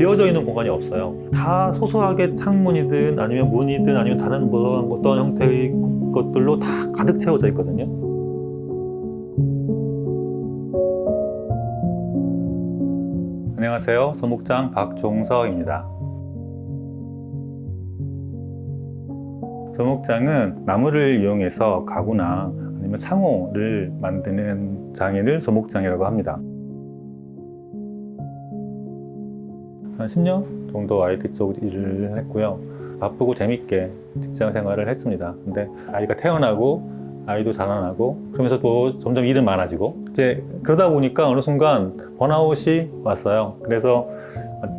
비어져 있는 공간이 없어요. 다 소소하게 창문이든 아니면 문이든 아니면 다른 뭐 어떤 형태의 것들로 다 가득 채워져 있거든요. 안녕하세요. 소목장 박종서입니다. 소목장은 나무를 이용해서 가구나 아니면 창호를 만드는 장인을 소목장이라고 합니다. 한 10년 정도 IT 쪽 일을 했고요. 바쁘고 재밌게 직장 생활을 했습니다. 근데 아이가 태어나고 아이도 자라나고 그러면서 또 점점 일은 많아지고 이제 그러다 보니까 어느 순간 번아웃이 왔어요. 그래서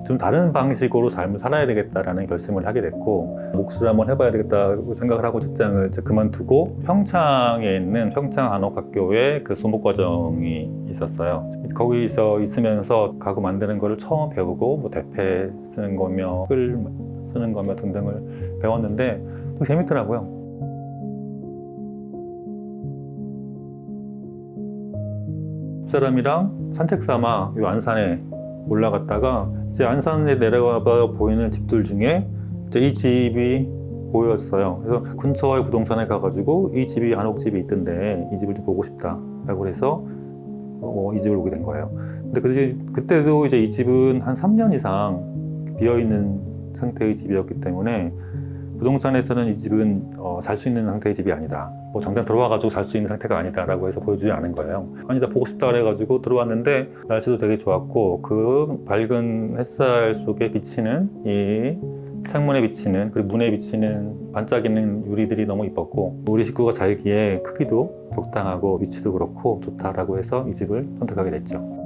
좀 다른 방식으로 삶을 살아야 되겠다라는 결심을 하게 됐고 목수를 한번 해봐야 되겠다고 생각을 하고 직장을 이제 그만두고 평창에 있는 평창 한옥학교에 그 소목 과정이 있었어요. 거기서 있으면서 가구 만드는 거를 처음 배우고 뭐 대패 쓰는 거며 끌 쓰는 거며 등등을 배웠는데 되게 재밌더라고요. 사람이랑 산책 삼아 이 안산에 올라갔다가 이제 안산에 내려가 보이는 집들 중에 이제 이 집이 보였어요. 그래서 근처의 부동산에 가가지고 이 집이 한옥집이 있던데 이 집을 좀 보고 싶다라고 해서 어, 이 집을 오게 된 거예요. 근데 그, 그때도 이제 이 집은 한 3년 이상 비어 있는 상태의 집이었기 때문에 부동산에서는 이 집은 어, 살 수 있는 상태의 집이 아니다. 뭐 잠깐 들어와가지고 살수 있는 상태가 아니다라고 해서 보여주지 않은 거예요. 아니다 보고 싶다 그래가지고 들어왔는데 날씨도 되게 좋았고 그 밝은 햇살 속에 비치는 이 창문에 비치는 그리고 문에 비치는 반짝이는 유리들이 너무 이뻤고 우리 식구가 살기에 크기도 적당하고 위치도 그렇고 좋다라고 해서 이 집을 선택하게 됐죠.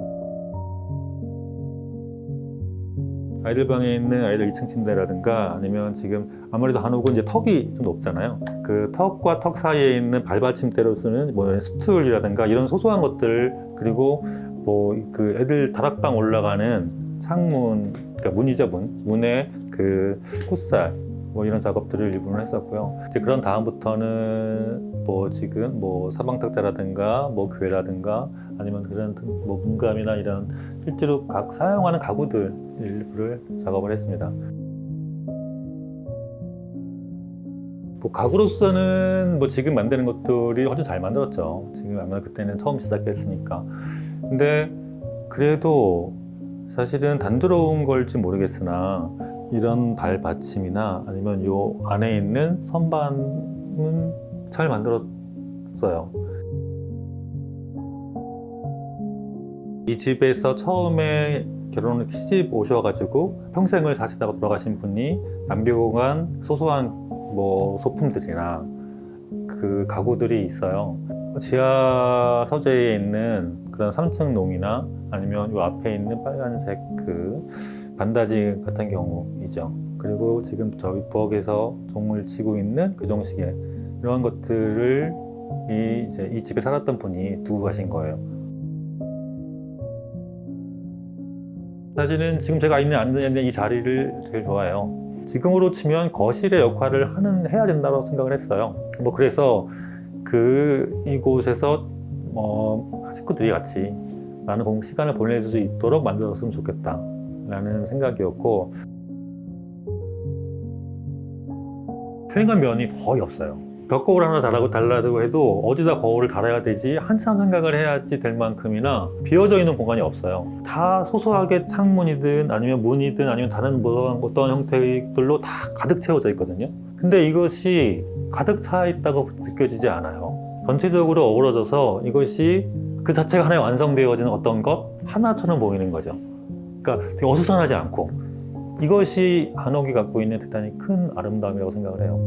아이들 방에 있는 아이들 2층 침대라든가 아니면 지금 아무래도 한옥은 이제 턱이 좀 높잖아요. 그 턱과 턱 사이에 있는 발받침대로 쓰는 뭐 스툴이라든가 이런 소소한 것들 그리고 뭐 그 애들 다락방 올라가는 창문 그러니까 문이죠 문 문에 그 꽃살 뭐 이런 작업들을 일부러 했었고요. 이제 그런 다음부터는 뭐 지금 뭐 사방탁자라든가 뭐 교회라든가 아니면 그런 뭐 문감이나 이런 실제로 각 사용하는 가구들 일부를 작업을 했습니다. 뭐 가구로서는 뭐 지금 만드는 것들이 훨씬 잘 만들었죠. 지금 아마 그때는 처음 시작했으니까. 근데 그래도 사실은 단조로운 걸지 모르겠으나 이런 발 받침이나 아니면 요 안에 있는 선반은 잘 만들었어요. 이 집에서 처음에 결혼 시집 오셔가지고 평생을 사시다가 돌아가신 분이 남겨간 소소한 뭐 소품들이나 그 가구들이 있어요. 지하 서재에 있는 그런 3층 농이나 아니면 요 앞에 있는 빨간색 그 반다지 같은 경우이죠. 그리고 지금 저희 부엌에서 종을 치고 있는 교정시계 이런 것들을 이 이제 이 집에 살았던 분이 두고 가신 거예요. 사실은 지금 제가 있는 앉는 이 자리를 되게 좋아해요. 지금으로 치면 거실의 역할을 하는 해야 된다고 생각을 했어요. 뭐 그래서 그 이곳에서 어, 식구들이 같이 많은 공- 시간을 보낼 수 있도록 만들었으면 좋겠다 라는 생각이었고 휑한 면이 거의 없어요. 벽거울 하나 달라고 달라고 해도 어디다 거울을 달아야 되지 한참 생각을 해야지 될 만큼이나 비어져 있는 공간이 없어요. 다 소소하게 창문이든 아니면 문이든 아니면 다른 뭐 어떤 형태들로 다 가득 채워져 있거든요. 근데 이것이 가득 차 있다고 느껴지지 않아요. 전체적으로 어우러져서 이것이 그 자체가 하나의 완성되어지는 어떤 것 하나처럼 보이는 거죠. 그러니까 되게 어수선하지 않고 이것이 한옥이 갖고 있는 대단히 큰 아름다움이라고 생각을 해요.